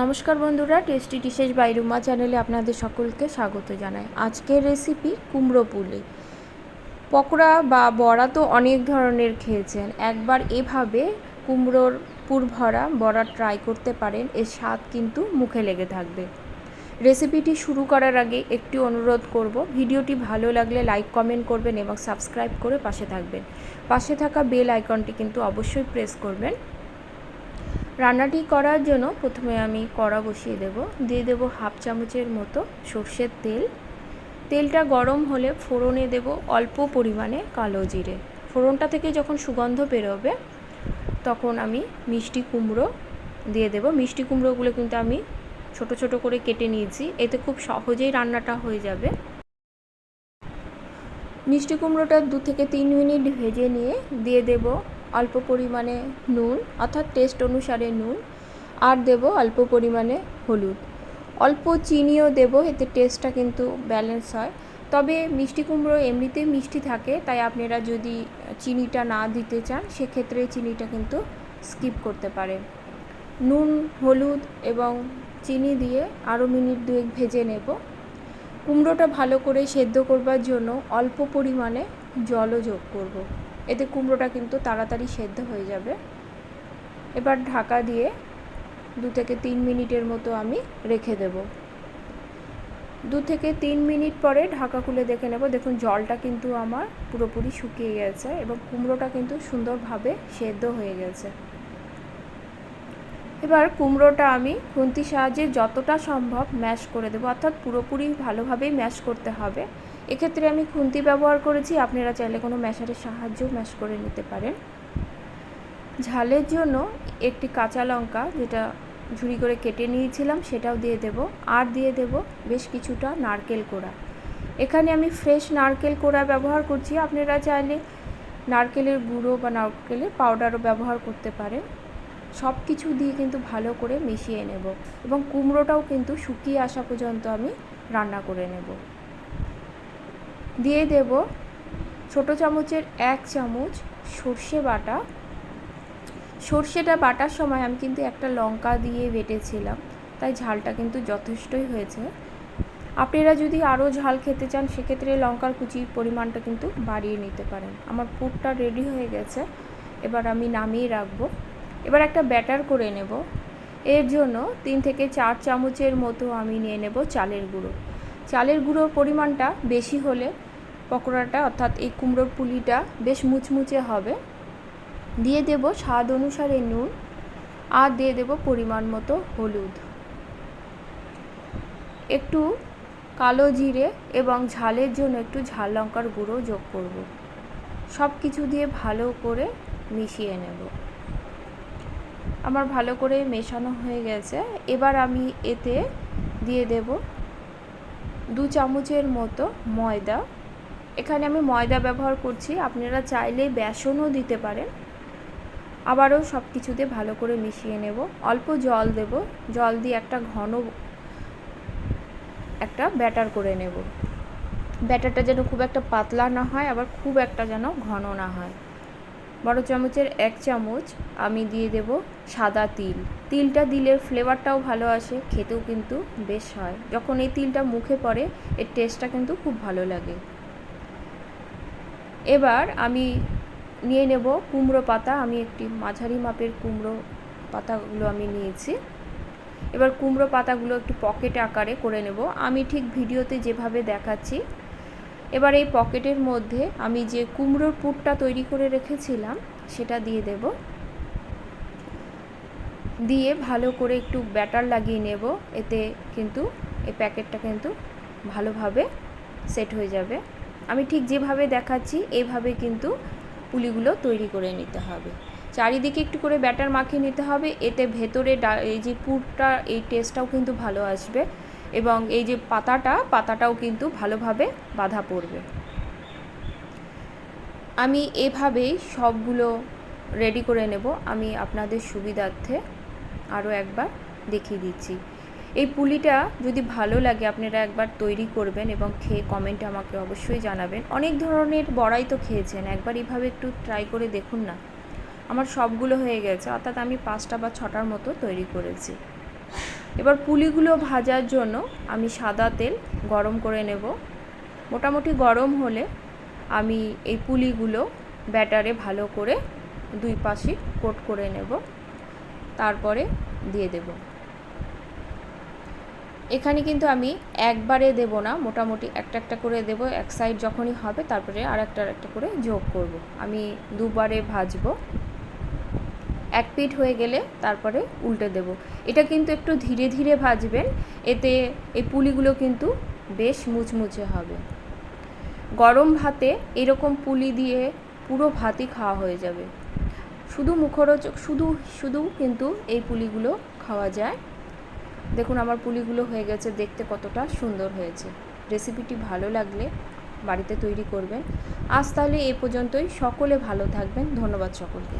নমস্কার বন্ধুরা tasty dishes by Ruma চ্যানেলে আপনাদের সকলকে স্বাগত জানাই। আজকের রেসিপি কুমড়ো পুলি। পকোড়া বা বড়া তো অনেক ধরনের খেয়েছেন। একবার এভাবে কুমড়োর পুর ভরা বড়া ট্রাই করতে পারেন, এর স্বাদ কিন্তু মুখে লেগে থাকবে। রেসিপিটি শুরু করার আগে একটি অনুরোধ করব, ভিডিওটি ভালো লাগলে লাইক কমেন্ট করবেন এবং সাবস্ক্রাইব করে পাশে থাকবেন। পাশে থাকা বেল আইকনটি কিন্তু অবশ্যই প্রেস করবেন। রান্নাটি করার জন্য প্রথমে আমি কড়া বসিয়ে দেব। দিয়ে দেব হাফ চামচের মতো সর্ষের তেল। তেলটা গরম হলে ফোড়নে দেব অল্প পরিমাণে কালো জিরে। ফোড়নটা থেকে যখন সুগন্ধ বেরোবে, তখন আমি মিষ্টি কুমড়ো দিয়ে দেব। মিষ্টি কুমড়োগুলো কিন্তু আমি ছোট ছোট করে কেটে নিয়েছি, এতে খুব সহজেই রান্নাটা হয়ে যাবে। মিষ্টি কুমড়োটা দু থেকে তিন মিনিট ভেজে নিয়ে দিয়ে দেব অল্প পরিমাণে নুন, অর্থাৎ টেস্ট অনুসারে নুন, আর দেব অল্প পরিমাণে হলুদ। অল্প চিনিও দেব, এতে টেস্টটা কিন্তু ব্যালেন্স হয়। তবে মিষ্টি কুমড়ো এমনিতেই মিষ্টি থাকে, তাই আপনারা যদি চিনিটা না দিতে চান, সেক্ষেত্রে চিনিটা কিন্তু স্কিপ করতে পারেন। নুন, হলুদ এবং চিনি দিয়ে আরও মিনিট দুয়েক ভেজে নেব। কুমড়োটা ভালো করে সেদ্ধ করবার জন্য অল্প পরিমাণে জলও যোগ করব। এতে কুমড়োটা কিন্তু তাড়াতাড়ি সেদ্ধ হয়ে যাবে। এবার ঢাকা দিয়ে দু থেকে তিন মিনিটের মতো আমি রেখে দেব। দু থেকে তিন মিনিট পরে ঢাকা খুলে দেখে নেব। দেখুন, জলটা কিন্তু আমার পুরোপুরি শুকিয়ে গেছে এবং কুমড়োটা কিন্তু সুন্দরভাবে সেদ্ধ হয়ে গেছে। এবার কুমড়োটা আমি খুন্তির সাহায্যে যতটা সম্ভব ম্যাশ করে দেবো। অর্থাৎ পুরোপুরি ভালোভাবেই ম্যাশ করতে হবে। এক্ষেত্রে আমি খুন্তি ব্যবহার করেছি, আপনারা চাইলে কোনো ম্যাশারের সাহায্যেও ম্যাশ করে নিতে পারেন। ঝালের জন্য একটি কাঁচা লঙ্কা, যেটা ঝুড়ি করে কেটে নিয়েছিলাম, সেটাও দিয়ে দেব। আর দিয়ে দেব বেশ কিছুটা নারকেল কোড়া। এখানে আমি ফ্রেশ নারকেল কোড়া ব্যবহার করছি। আপনারা চাইলে নারকেলের গুঁড়ো বা নারকেলের পাউডারও ব্যবহার করতে পারেন। সব কিছু দিয়ে কিন্তু ভালো করে মিশিয়ে নেব এবং কুমড়োটাও কিন্তু শুকিয়ে আসা পর্যন্ত আমি রান্না করে নেব। দিয়ে দেব ছোট চামচের এক চামচ সর্ষে বাটা। সর্ষেটা বাটার সময় আমি কিন্তু একটা লঙ্কা দিয়ে বেটেছিলাম, তাই ঝালটা কিন্তু যথেষ্টই হয়েছে। আপনারা যদি আরও ঝাল খেতে চান, সেক্ষেত্রে লঙ্কার কুচির পরিমাণটা কিন্তু বাড়িয়ে নিতে পারেন। আমার পুরটা রেডি হয়ে গেছে, এবার আমি নামিয়ে রাখব। এবার একটা ব্যাটার করে নেব। এর জন্য তিন থেকে চার চামচের মতো আমি নিয়ে নেব চালের গুঁড়ো। চালের গুঁড়োর পরিমাণটা বেশি হলে পকোড়াটা, অর্থাৎ এই কুমড়োর পুলিটা বেশ মুচমুচে হবে। দিয়ে দেব স্বাদ অনুসারে নুন আর দিয়ে দেব পরিমাণ মতো হলুদ। একটু কালো জিরে এবং ঝালের জন্য একটু ঝাল লঙ্কার গুঁড়ো যোগ করব। সব কিছু দিয়ে ভালো করে মিশিয়ে নেব। আমার ভালো করে মেশানো হয়ে গেছে। এবার আমি এতে দিয়ে দেব দু চামচের মতো ময়দা। এখানে আমি ময়দা ব্যবহার করছি, আপনারা চাইলে বেসনও দিতে পারেন। আবারও সব কিছুতে ভালো করে মিশিয়ে নেব। অল্প জল দেব, জল দিয়ে একটা ঘন একটা ব্যাটার করে নেব। ব্যাটারটা যেন খুব একটা পাতলা না হয়, আবার খুব একটা যেন ঘন না হয়। বড় চামচের এক চামচ আমি দিয়ে দেব সাদা তিল। তিলটা দিলে ফ্লেভারটাও ভালো আসে, খেতেও কিন্তু বেশ হয়। যখন এই তিলটা মুখে পড়ে, এর টেস্টটা কিন্তু খুব ভালো লাগে। এবার আমি নিয়ে নেব কুমড়ো পাতা। আমি একটি মাঝারি মাপের কুমড়ো পাতাগুলো আমি নিয়েছি। এবার কুমড়ো পাতাগুলো একটু পকেট আকারে করে নেব। আমি ঠিক ভিডিওতে যেভাবে দেখাচ্ছি এবার এই পকেটের মধ্যে আমি যে কুমড়োর পুরটা তৈরি করে রেখেছিলাম, সেটা দিয়ে দেব। দিয়ে ভালো করে একটু ব্যাটার লাগিয়ে নেব, এতে কিন্তু এই প্যাকেটটা কিন্তু ভালোভাবে সেট হয়ে যাবে। আমি ঠিক যেভাবে দেখাচ্ছি এইভাবে কিন্তু পুলিগুলো তৈরি করে নিতে হবে। চারিদিকে একটু করে ব্যাটার মাখিয়ে নিতে হবে, এতে ভেতরে ডা এই যে পুরটা, এই টেস্টটাও কিন্তু ভালো আসবে। এবং এই যে পাতাটা, পাতাটাও কিন্তু ভালোভাবে বাঁধা পড়বে। আমি এভাবেই সবগুলো রেডি করে নেব। আমি আপনাদের সুবিধার্থে আরও একবার দেখিয়ে দিচ্ছি। এই পুলিটা যদি ভালো লাগে, আপনারা একবার তৈরি করবেন এবং খেয়ে কমেন্টে আমাকে অবশ্যই জানাবেন। অনেক ধরনের বড়াই তো খেয়েছেন, একবার এইভাবে একটু ট্রাই করে দেখুন না। আমার সবগুলো হয়ে গেছে, অর্থাৎ আমি পাঁচটা বা ছটার মতো তৈরি করেছি। এবার পুলিগুলো ভাজার জন্য আমি সাদা তেল গরম করে নেব। মোটামুটি গরম হলে আমি এই পুলিগুলো ব্যাটারে ভালো করে দুই পাশে কোট করে নেব। তারপরে দিয়ে দেব। এখানে কিন্তু আমি একবারে দেব না, মোটামুটি একটা একটা করে দেব। এক সাইড যখনই হবে তারপরে আর একটা একটা করে যোগ করব। আমি দুবারে ভাজবো। এক পিঠ হয়ে গেলে তারপরে উল্টে দেব। এটা কিন্তু একটু ধীরে ধীরে ভাজবেন, এতে এই পুলিগুলো কিন্তু বেশ মুচমুচে হবে। গরম ভাতে এরকম পুলি দিয়ে পুরো ভাতই খাওয়া হয়ে যাবে। শুধু মুখরোচক, শুধু শুধু কিন্তু এই পুলিগুলো খাওয়া যায়। দেখুন আমার পুলিগুলো হয়ে গেছে, দেখতে কতটা সুন্দর হয়েছে। রেসিপিটি ভালো লাগলে বাড়িতে তৈরি করবেন। আজ তাহলে এ পর্যন্তই। সকলে ভালো থাকবেন। ধন্যবাদ সকলকে।